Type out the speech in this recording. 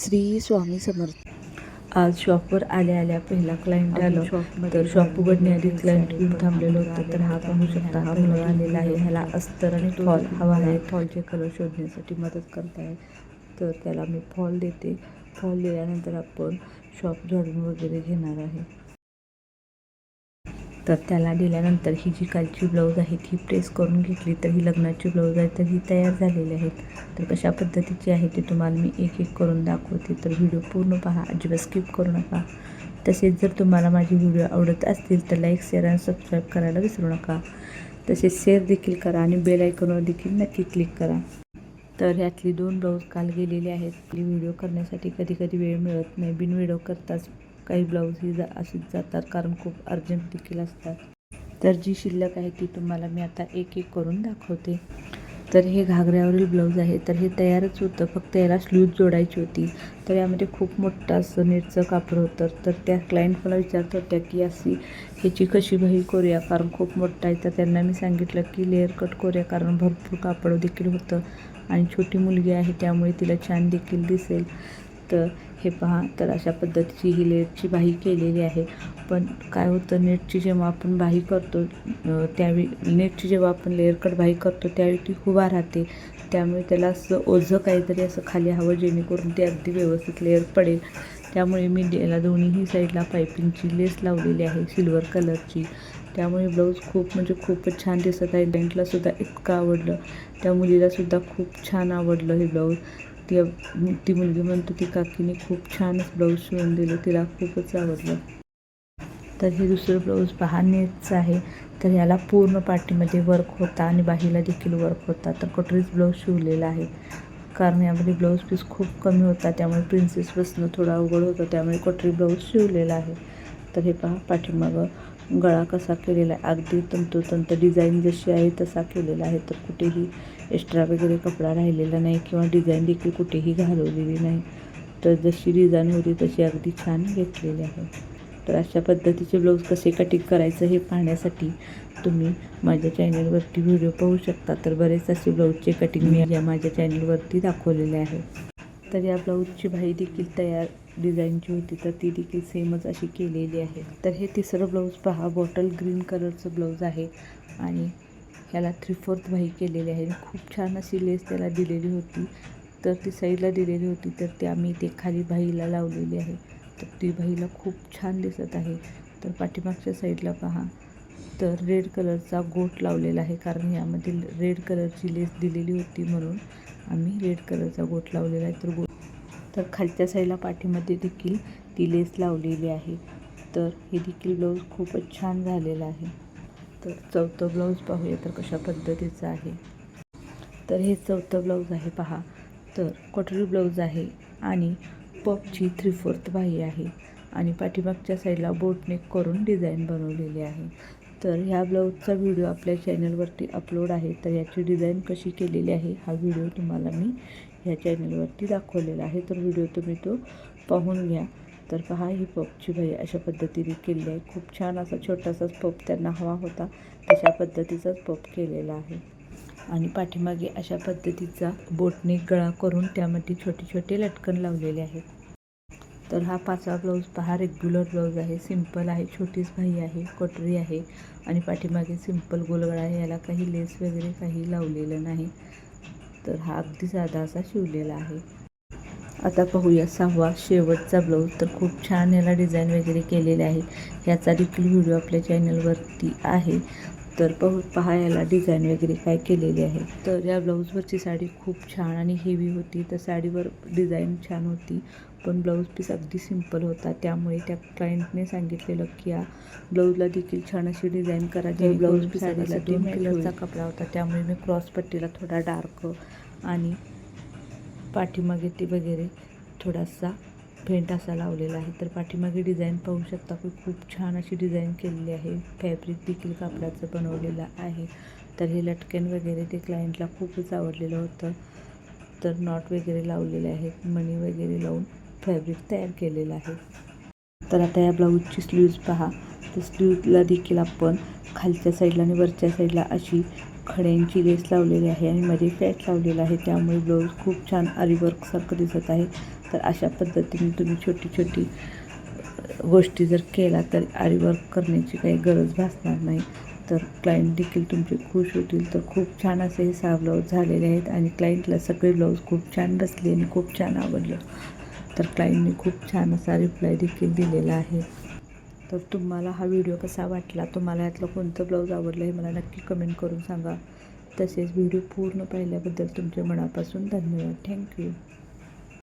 श्री स्वामी समर्थ. आज शॉपवर आल्या आल्या पहिला क्लायंट आलं. तर शॉप उघडण्याआधी क्लायंट येऊन थांबलेलं होतं. तर हा पाहू शकता हा मुलगा आलेला आहे. ह्याला अस्तर आणि फॉल हवा आहे. फॉलचे कलर शोधण्यासाठी मदत करत आहे तर त्याला मी फॉल देते. फॉल दिल्यानंतर आपण शॉप झाडून वगैरे घेणार आहे. तर त्याला दिल्यानंतर ही जी कालची ब्लाऊज आहे ती प्रेस करून घेतली तर ही लग्नाची ब्लाऊज आहे तर ही तयार झालेली आहेत. तर कशा पद्धतीची आहे ती तुम्हाला मी एक एक करून दाखवते. तर व्हिडिओ पूर्ण पहा अजिबात स्किप करू नका. तसेच जर तुम्हाला माझे व्हिडिओ आवडत असतील तर लाईक शेअर आणि सबस्क्राईब करायला विसरू नका. तसेच शेअर देखील करा आणि बेल आयकॉनवर देखील नक्की क्लिक करा. तर ह्यातली दोन ब्लाऊज काल गेलेले आहेत. व्हिडिओ करण्यासाठी कधी कधी वेळ मिळत नाही. बिन व्हिडिओ करताच काही ब्लाऊज ही जा अशीच जातात कारण खूप अर्जंट देखील असतात. तर जी शिल्लक आहे ती तुम्हाला मी आता एक एक करून दाखवते. तर हे घागऱ्यावरील ब्लाऊज आहे. तर हे तयारच होतं. फक्त याला स्लीव जोडायची होती. तर यामध्ये खूप मोठं असं नेटचं कापड होतं. तर त्या क्लायंट मला विचारत होत्या की अशी ह्याची कशी बाही करूया? कारण खूप मोठं आहे. तर त्यांना मी सांगितलं की लेअर कट करूया कारण भरपूर कापड देखील होतं. आणि छोटी मुलगी आहे त्यामुळे तिला छान देखील दिसेल. तर हे पहा तर अशा पद्धतीची ही लेअरची बाही केलेली आहे. पण काय होतं नेटची जेव्हा आपण बाही करतो त्यावेळी नेटची जेव्हा आपण लेअर कट बाही करतो त्यावेळी ती उभा राहते. त्यामुळे त्याला असं ओझं काहीतरी असं खाली हवं जेणेकरून ते अगदी व्यवस्थित लेअर पडेल. त्यामुळे मी याला दोन्हीही साईडला पायपिंगची लेस लावलेली आहे सिल्वर कलरची त्यामुळे ब्लाऊज खूप म्हणजे खूपच छान दिसत आहे. लेंटला इतकं आवडलं. त्या मुलीलासुद्धा खूप छान आवडलं हे ब्लाऊज ती ती मुलगी म्हणतो ती काकीने खूप छानच ब्लाऊज शिवून दिलं तिला खूपच आवडलं. तर हे दुसरं ब्लाऊज पाहण्याचं आहे. तर याला पूर्ण पाठीमध्ये वर्क होता आणि बाहीला देखील वर्क होता. तर कटरीज ब्लाऊज शिवलेला आहे. कारण यामध्ये ब्लाऊज पीस खूप कमी होता. त्यामुळे प्रिन्सेस बसणं थोडं अवघड होतं. त्यामुळे कटरी ब्लाऊज शिवलेला आहे. तर हे पहा पाठीमागं गळा कसा केलेला आहे? अगदी तंतोतंत डिझाईन जशी आहे तसा केलेला आहे. तर कुठेही एक्स्ट्रा वगैरे कपडा राहिलेला नाही किंवा डिझाईन देखील कुठेही घालवलेली नाही. तर जशी डिझाईन होती तशी अगदी छान घेतलेली आहे. तर अशा पद्धतीचे ब्लाऊज कसे कटिंग करायचं हे पाहण्यासाठी तुम्ही माझ्या चॅनलवरती व्हिडिओ पाहू शकता. तर बरेच असे ब्लाऊजचे कटिंग मी या माझ्या चॅनलवरती दाखवलेले आहे. तर या ब्लाऊजची भाई देखील तयार डिझाईनची होती तर ती देखील सेमच अशी केलेली आहे. तर हे तिसरं ब्लाऊज पहा बॉटल ग्रीन कलरचं ब्लाऊज आहे आणि ह्याला थ्री फोर्थ भाई केलेली आहे. खूप छान अशी लेस त्याला दिलेली होती. तर ती साईडला दिलेली होती तर ते आम्ही ते खाली भाईला लावलेली आहे. तर ती भाईला खूप छान दिसत आहे. तर पाठीमागच्या साईडला पहा. तर रेड कलरचा गोट लावलेला आहे कारण यामध्ये रेड कलरची लेस दिलेली होती म्हणून आम्ही रेड कलरचा गोट लावलेला आहे. तर गोट तर खालच्या साईडला पाठीमध्ये देखील ती लेस लावलेली आहे. तर हे देखील ब्लाऊज खूपच छान झालेलं आहे. तर चौथं ब्लाऊज पाहूया तर कशा पद्धतीचं आहे. तर हे चौथं ब्लाऊज आहे पहा. तर कॉटरी ब्लाऊज आहे आणि पपची थ्री फोर्थ बाही आहे. आणि पाठीमागच्या साईडला बोटनेक करून डिझाईन बनवलेली आहे. तर ह्या ब्लाऊजचा व्हिडिओ आपल्या चॅनलवरती अपलोड आहे. तर याची डिझाईन कशी केलेली आहे हा व्हिडिओ तुम्हाला मी ह्या चॅनलवरती दाखवलेला आहे. तर व्हिडिओ तुम्ही तो पाहून घ्या. तर पहा ही पपची भाई अशा पद्धतीने केलेली आहे. खूप छान असा छोटासाच पप त्यांना हवा होता तशा पद्धतीचाच पप केलेला आहे. आणि पाठीमागे अशा पद्धतीचा बोटने गळा करून त्यामध्ये छोटे छोटे लटकन लावलेले आहेत. तर हा पाचवा ब्लाऊज पहा रेग्युलर ब्लाऊज आहे. सिंपल आहे छोटीच भाई आहे कटरी आहे आणि पाठीमागे सिंपल गोलगळा आहे. याला काही लेस वगैरे काही लावलेलं नाही. तर हा अगदी साधा असा शिवलेला आहे. आता पाहूया सहावा शेवटचा ब्लाऊज तर खूप छान याला डिझाईन वगैरे केलेले आहे. ह्याचा देखील व्हिडिओ आपल्या चॅनलवरती आहे. तर पाहू पहा याला डिझाईन वगैरे काय केलेली आहे. तर या ब्लाऊजवरची साडी खूप छान आणि हेवी होती. तर साडीवर डिझाईन छान होती. पण ब्लाऊज पीस अगदी सिंपल होता. त्यामुळे त्या क्लायंटने सांगितलेलं की या ब्लाऊजला देखील छान अशी डिझाईन करा. जे ब्लाऊज पीस साडीला दोन कलरचा कपडा होता. त्यामुळे मी क्रॉस पट्टीला थोडा डार्क आणि पाठीमागे ते वगैरे थोडासा फेंट असा लावलेला आहे. तर पाठीमागे डिझाईन पाहू शकता की खूप छान अशी डिझाईन केलेली आहे. फॅब्रिक देखील कापडाचं बनवलेलं आहे. तर हे लटकन वगैरे ते क्लायंटला खूपच आवडलेलं होतं. तर नॉट वगैरे लावलेले आहेत. मणी वगैरे लावून फॅब्रिक तयार केलेलं आहे. तर आता या ब्लाऊजची स्लीव्ज पहा. तर स्लीवला देखील आपण खालच्या साईडला आणि वरच्या साईडला अशी खड्यांची लेस लावलेली आहे आणि मध्ये फॅट लावलेला आहे. त्यामुळे ब्लाऊज खूप छान आरीवर्कसारखं दिसत आहे. तर अशा पद्धतीने तुम्ही छोटी छोटी गोष्टी जर केला तर आरीवर्क करण्याची काही गरज भासणार नाही. तर क्लायंट देखील तुमचे खुश होतील. तर खूप छान असे हे सहा ब्लाऊज झालेले आहेत आणि क्लायंटला सगळे ब्लाऊज खूप छान बसले आणि खूप छान आवडलं. तर क्लायंटने खूप छान असा रिप्लाय देखील दिलेला आहे. तर तुम्हाला हा व्हिडिओ कसा वाटला? तुम्हाला यातलं कोणतं ब्लाऊज आवडलं हे मला नक्की कमेंट करून सांगा. तसेच व्हिडिओ पूर्ण पाहिल्याबद्दल तुमच्या मनापासून धन्यवाद. थँक्यू.